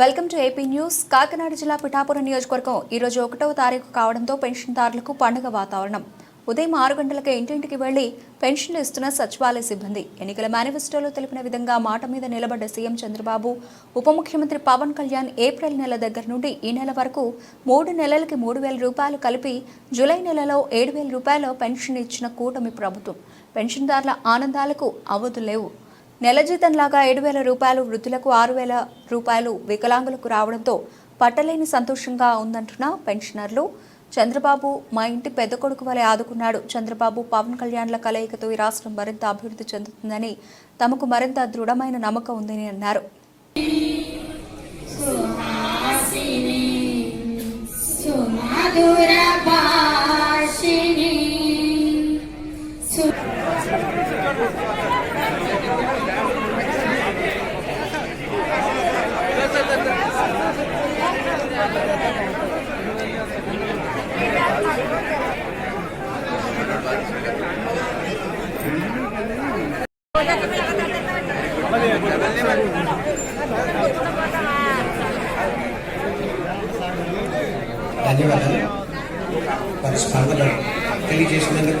Welcome to AP news. Kakinada జిల్లా పిఠాపురం నియోజకవర్గం ఈరోజు ఒకటవ తారీఖు కావడంతో పెన్షన్దారులకు పండుగ వాతావరణం. ఉదయం ఆరు గంటలకు ఇంటింటికి వెళ్ళి పెన్షన్లు ఇస్తున్న సచివాలయ సిబ్బంది. ఎన్నికల మేనిఫెస్టోలో తెలిపిన విధంగా మాట మీద నిలబడ్డ సీఎం చంద్రబాబు ఉప ముఖ్యమంత్రి పవన్ కళ్యాణ్ ఏప్రిల్ నెల దగ్గర నుండి ఈ నెల వరకు మూడు నెలలకి మూడు వేల రూపాయలు కలిపి జూలై నెలలో ఏడు వేల రూపాయల పెన్షన్ ఇచ్చిన కూటమి ప్రభుత్వం. పెన్షన్దారుల ఆనందాలకు అవధులేవు లేవు. నెల జీతంలాగా ఏడు వేల రూపాయలు వృద్ధులకు ఆరు వేల రూపాయలు వికలాంగులకు రావడంతో పట్టలేని సంతోషంగా ఉందంటున్న పెన్షనర్లు. చంద్రబాబు మా ఇంటి పెద్ద కొడుకు వలె ఆదుకున్నాడు. చంద్రబాబు పవన్ కళ్యాణ్ల కలయికతో ఈ రాష్ట్రం మరింత అభివృద్ధి చెందుతుందని తమకు మరింత దృఢమైన నమ్మకం ఉందని అన్నారు. ధన్యవాదాలు వారి స్పందన తెలియజేసినందుకు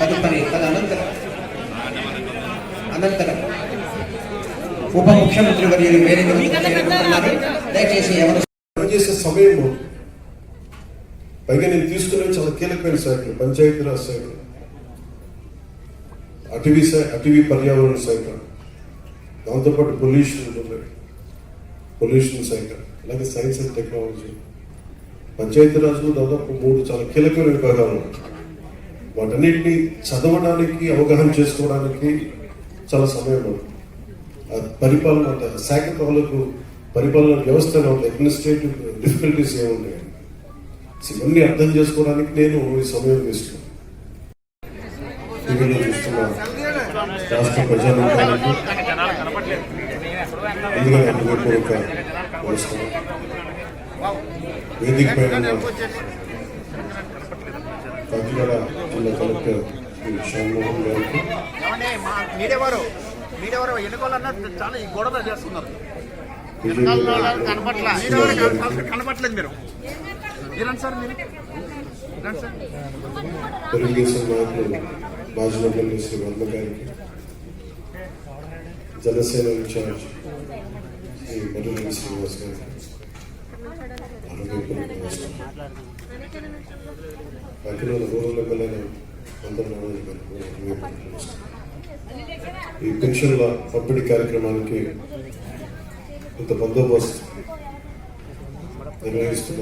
తదుపరి తదనంతరం అనంతరం ఉప ముఖ్యమంత్రి వర్యులు వేరే దయచేసి ఎవరు పనిచేసే సమయం పైగా నేను తీసుకునే చాలా కీలకమైన శాఖలు పంచాయతీరాజ్ శాఖ అటవీ శాఖ అటవీ పర్యావరణ శాఖ దాంతోపాటు పొల్యూషన్ ఉంటుంది పొల్యూషన్ శాఖ అలాగే సైన్స్ అండ్ టెక్నాలజీ పంచాయతీరాజ్లో దాదాపు మూడు చాలా కీలకమైన విభాగాలు ఉన్నాయి. వాటన్నిటిని చదవడానికి అవగాహన చేసుకోవడానికి చాలా సమయం పరిపాలన అంటే శాఖ తాలూకు పరిపాలన వ్యవస్థ అడ్మినిస్ట్రేటివ్ డిఫికల్టీస్ ఏమున్నాయి ఇవన్నీ అర్థం చేసుకోవడానికి నేను ఈ సమయం తీసుకున్నాను. రాష్ట్ర ప్రజానికానికి ముందుగా నా వేదిక పైన కాకినాడ జిల్లా కలెక్టర్ శ్రీ గారికి. చాలా ఈ గొడవ చేస్తున్నారు. కనపట్లేదు మీరు. సార్ మీరు? తెలుగుదేశం నాయకులు శ్రీ వర్మ గారికి జనసేన ఇన్ఛార్జ్ శ్రీ మధురెడ్డి శ్రీనివాస్ గారికి. ఆరోగ్యపూర్వక నమస్కారం కాకినాడ ఈ పెన్షన్ల పంపిణీ కార్యక్రమానికి ఇంత బందోబస్తు నిర్వహిస్తున్న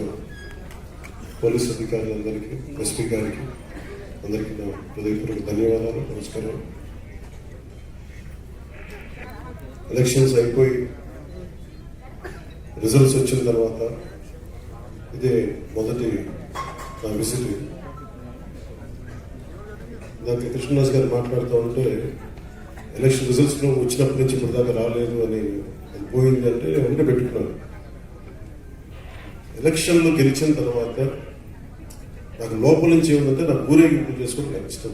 పోలీస్ అధికారులందరికీ ఎస్పీ గారికి అందరికీ నా హృదయపూర్వక ధన్యవాదాలు నమస్కారం ఎలక్షన్స్ అయిపోయి రిజల్ట్స్ వచ్చిన తర్వాత ఇదే మొదటి నా విసిట్ ఇందాక కృష్ణదాస్ గారు మాట్లాడుతూ ఉంటే ఎలక్షన్ రిజల్ట్స్ వచ్చినప్పటి నుంచి ఇప్పటిదాకా దాకా రాలేదు అని పోయింది అంటే నేను వెంటనే పెట్టుకున్నాను. ఎలక్షన్లో గెలిచిన తర్వాత నాకు లోపల నుంచి ఏముందంటే నాకు ఊరేగింపు చేసుకోవడం నాకు ఇష్టం.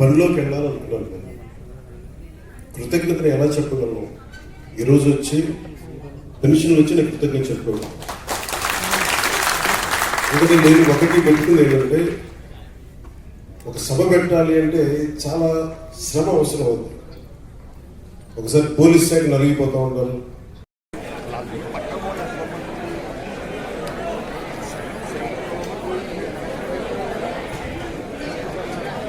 పనిలోకి వెళ్ళాలనుకున్నాను నేను. కృతజ్ఞతను ఎలా చెప్పగలను? ఈరోజు వచ్చి పెన్షన్ వచ్చి నేను కృతజ్ఞత చెప్పుకోవాలి. ఎందుకంటే నేను ఒకటి పెట్టుకుంది ఏంటంటే ఒక సభ పెట్టాలి అంటే చాలా శ్రమ అవసరం అవుతుంది. ఒకసారి పోలీస్ శాఖ నలిగిపోతూ ఉంటారు.